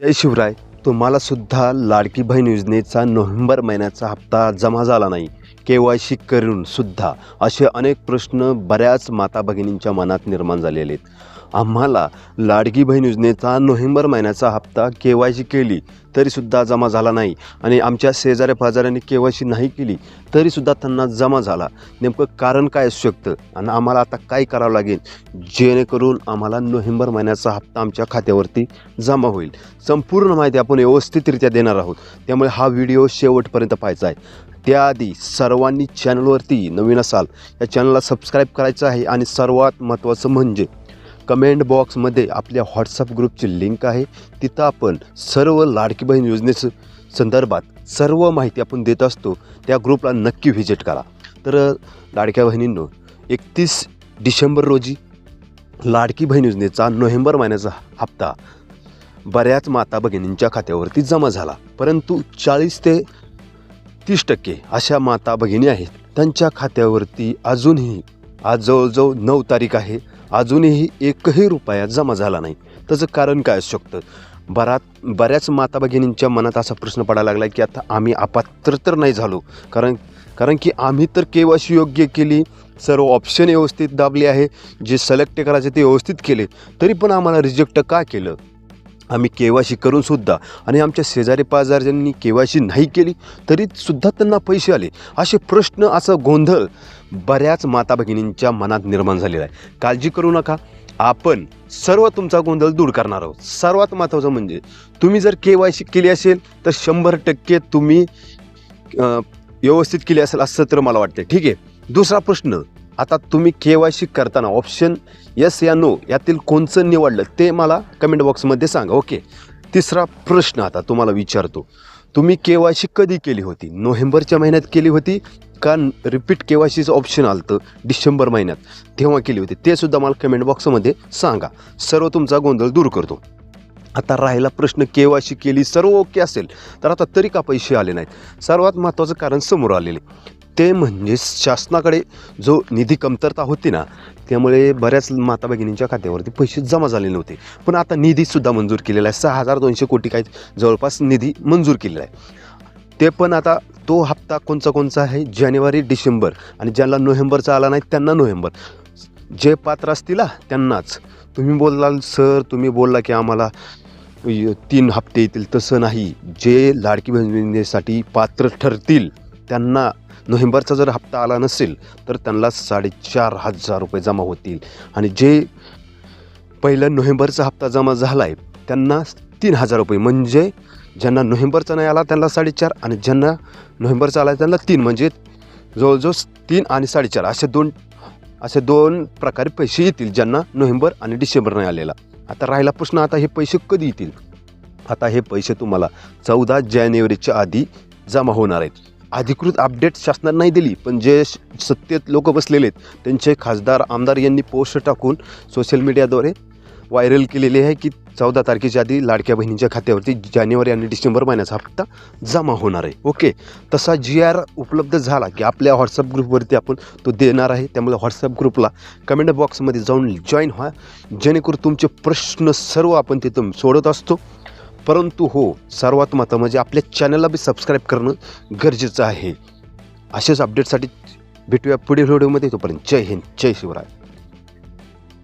जय शिवराय. तुम्हाला सुद्धा लाडकी बहीण योजनेचा नोव्हेंबर महिन्याचा हप्ता जमा झाला नाही. के वाय सी करून सुद्धा असे अनेक प्रश्न बऱ्याच माता भगिनींच्या मनात निर्माण झालेले आहेत. आम्हाला लाडकी बहीण योजनेचा नोव्हेंबर महिन्याचा हप्ता के वाय सी केली तरीसुद्धा जमा झाला नाही. आणि आमच्या शेजाऱ्या पाजाऱ्यांनी के वाय सी नाही केली तरीसुद्धा त्यांना जमा झाला. नेमकं कारण काय असू शकतं? आणि आम्हाला आता काय करावं लागेल? जेणेकरून आम्हाला नोव्हेंबर महिन्याचा हप्ता आमच्या खात्यावरती जमा होईल. संपूर्ण माहिती आपण व्यवस्थितरित्या देणार आहोत. त्यामुळे हा व्हिडिओ शेवटपर्यंत पाहायचा आहे. त्याआधी सर्वांनी चॅनलवरती नवीन असाल या चॅनलला सबस्क्राईब करायचं आहे आणि सर्वात महत्त्वाचं म्हणजे कमेंट बॉक्समध्ये आपल्या व्हॉट्सअप ग्रुपची लिंक आहे. तिथं आपण सर्व लाडकी बहीण योजनेचं संदर्भात सर्व माहिती आपण देत असतो. त्या ग्रुपला नक्की व्हिजिट करा. तर लाडक्या बहिणींनो एकतीस डिसेंबर रोजी लाडकी बहीण योजनेचा नोव्हेंबर महिन्याचा हप्ता बऱ्याच माता भगिनींच्या खात्यावरती जमा झाला. परंतु चाळीस ते तीस टक्के अशा माता भगिनी आहेत. त्यांच्या खात्यावरती अजूनही आज जवळजवळ नऊ तारीख आहे अजूनही एकही रुपया जमा झाला नाही. त्याचं कारण काय असू शकतं? बरात बऱ्याच माता भगिनींच्या मनात असा प्रश्न पडायला लागला की आता आम्ही अपात्र तर नाही झालो. कारण कारण की आम्ही तर केवाशी योग्य केली सर्व ऑप्शन व्यवस्थित दाबले आहे जे सिलेक्ट करायचे ते व्यवस्थित केले तरी पण आम्हाला रिजेक्ट का केलं? आम्ही केवायसी करून सुद्धा आणि आमच्या शेजारी पाजारच्यांनी केवायसी नाही केली तरी सुद्धा त्यांना पैसे आले. असे प्रश्न असा गोंधळ बऱ्याच माता भगिनींच्या मनात निर्माण झालेला आहे. काळजी करू नका. आपण सर्व तुमचा गोंधळ दूर करणार आहोत. सर्वात महत्त्वाचं म्हणजे तुम्ही जर के वाय सी केली असेल तर शंभर टक्के तुम्ही व्यवस्थित केली असेल असं तर मला वाटतं ठीक आहे? दुसरा प्रश्न आता तुम्ही के वाय सी करताना ऑप्शन यस या नो यातील कोणचं निवडलं ते मला कमेंट बॉक्समध्ये सांगा. ओके तिसरा प्रश्न आता तुम्हाला विचारतो. तुम्ही के वाय सी कधी केली होती? नोव्हेंबरच्या महिन्यात केली होती का रिपीट के वाय सीचं ऑप्शन आलं होतं डिसेंबर महिन्यात? तेव्हा केली होती. ते सुद्धा मला कमेंट बॉक्समध्ये सांगा. सर्व तुमचा गोंधळ दूर करतो. आता राहिला प्रश्न के केली सर्व ओके असेल तर आता तरी का पैसे आले नाहीत? सर्वात महत्त्वाचं कारण समोर आलेले ते म्हणजे शासनाकडे जो निधी कमतरता होती ना त्यामुळे बऱ्याच माता भगिनींच्या खात्यावरती पैसे जमा झाले नव्हते. पण आता निधीसुद्धा मंजूर केलेला आहे. सहा हजार दोनशे कोटी काय जवळपास निधी मंजूर केलेला आहे. ते पण आता तो हप्ता कोणचा कोणचा आहे? जानेवारी डिसेंबर. आणि ज्यांना नोव्हेंबरचा आला नाही त्यांना नोव्हेंबर. जे पात्र असतील त्यांनाच. तुम्ही बोलाल सर तुम्ही बोलला की आम्हाला तीन हप्ते येतील तसं नाही. जे लाडकी बहिणीसाठी पात्र ठरतील त्यांना नोव्हेंबरचा जर हप्ता आला नसेल तर त्यांना साडेचार हजार रुपये जमा होतील. आणि जे पहिलं नोव्हेंबरचा हप्ता जमा झाला आहे त्यांना तीन हजार रुपये. म्हणजे ज्यांना नोव्हेंबरचा नाही आला त्यांना साडेचार आणि ज्यांना नोव्हेंबरचा आला त्यांना तीन. म्हणजे जवळजवळ तीन आणि साडेचार. असे दोन असे दोन प्रकारे पैसे येतील ज्यांना नोव्हेंबर आणि डिसेंबर नाही आलेला. आता राहिला प्रश्न आता हे पैसे कधी येतील? आता हे पैसे तुम्हाला चौदा जानेवारीच्या आधी जमा होणार आहेत. अधिकृत अपडेट शासनाने नाही दिली पण जे सत्तेत लोक बसलेले आहेत त्यांचे खासदार आमदार यांनी पोस्ट टाकून सोशल मीडियाद्वारे व्हायरल केलेले आहे की चौदा तारखेच्या आधी लाडक्या बहिणींच्या खात्यावरती जानेवारी आणि डिसेंबर महिन्याचा हप्ता जमा होणार आहे. ओके? तसा जी आर उपलब्ध झाला की आपल्या व्हॉट्सअप ग्रुपवरती आपण तो देणार आहे. त्यामुळे व्हॉट्सअप ग्रुपला कमेंट बॉक्समध्ये जाऊन जॉईन व्हा. जेणेकरून तुमचे प्रश्न सर्व आपण तिथून सोडत असतो. परंतु हो सर्वात महत्त्व म्हणजे आपल्या चॅनलला बी सबस्क्राईब करणं गरजेचं आहे. असेच अपडेटसाठी भेटूया पुढील व्हिडिओमध्ये तोपर्यंत जय हिंद जय शिवराय.